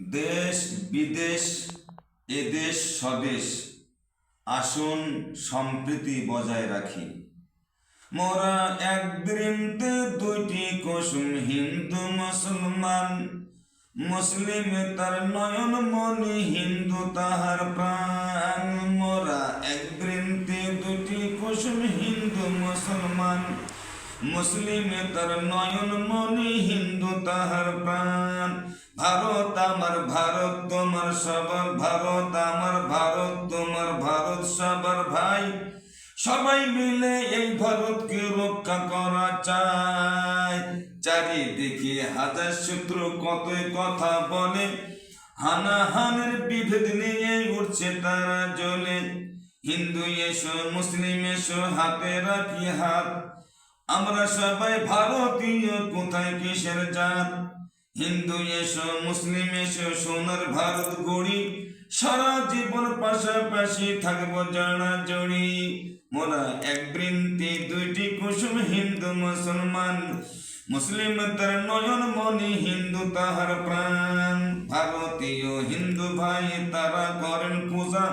দেশ, বিদেশ, এদেশ, স্বদেশ, আসুন সম্প্রীতি বজায় রাখি। মোরা এক বৃন্তে দুইটি কুসুম, হিন্দু, মুসলমান। মুসলিম তার নয়ন মনি, হিন্দু তাহার প্রাণ। মোরা এক বৃন্তে দুটি কুসুম, হিন্দু, মুসলমান। মুসলিম তার নয়ন মনি, হিন্দু তাহার প্রাণ। ভারত আমার ভারত, তোমার সবার ভারত, আমার ভারত, তোমার ভারত সবার ভাই। সবাই মিলে এই ভারতকে রক্ষা করা চায় চারিদিকে হাজার সূত্র কতই কথা বলে, হানাহানের বিভেদ নিয়ে উঠছে তারা জ্বলে। হিন্দু এসো, মুসলিম এসো, হাতে রাখি হাত। আমরা সবাই ভারতীয় কোথায় কিসের জাত হিন্দু এসো মুসলিম এসো সোনার ভারত গড়ি সারা জীবন পাশাপাশি থাকব জানা জড়ি মোরা এক বৃন্তি দুইটি কুসুম হিন্দু মুসলমান মুসলিম তার নয়ন মনি হিন্দু তাহার প্রাণ ভারতীয় হিন্দু ভাই তারা করেন পূজা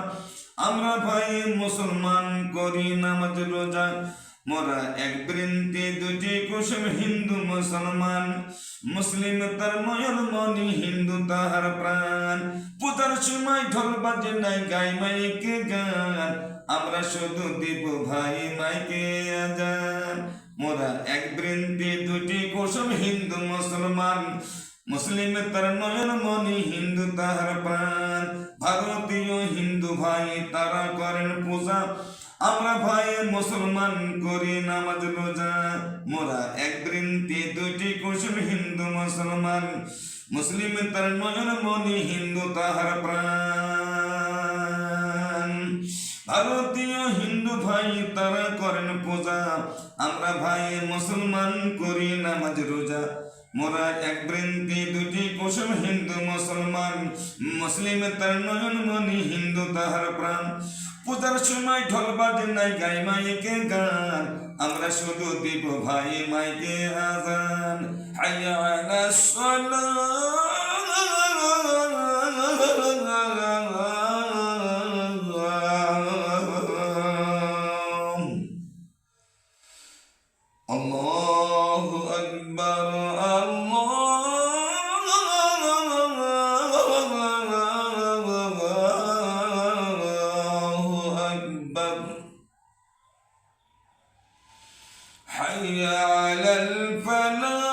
আমরা ভাই মুসলমান করি নামাজ রোজা মোরা এক বৃন্তি দুটি কুসুম হিন্দু মুসলমান। মুসলিম তার নয়ন মনি হিন্দু তাহার প্রাণ। পূজার সময় ঢোল বাজে নাই, গাই মাইকে গান। আমরা শুধু দিব ভাই মাইকে আজান। মোরা এক বৃন্তি দুটি কুসুম হিন্দু মুসলমান। মুসলিম তার নয়ন মনি হিন্দু তাহার প্রাণ। ভারতীয় হিন্দু ভাই তারা করেন পূজা। আমরা ভাই মুসলমান করি নামাজ রোজা। মোরা এক বৃন্তি দুইটি কুসুম হিন্দু মুসলমান। মুসলিম তার নয়ন মনি হিন্দু তাহার প্রাণ। ভারতীয় হিন্দু ভাই তারা করেন পূজা। আমরা ভাই মুসলমান করি নামাজ রোজা। মোরা এক বৃন্তি দুটি কুসুম হিন্দু মুসলমান। মুসলিম তার নয়ন মনি হিন্দু তাহার প্রাণ। পূজার সময় ঢোল বাজে নাই গাই মাইকে গান আমরা শুধু দিব ভাই মাইকে আজান হাইয়া আলা সালাম الله أكبر الله حي على الفلاح.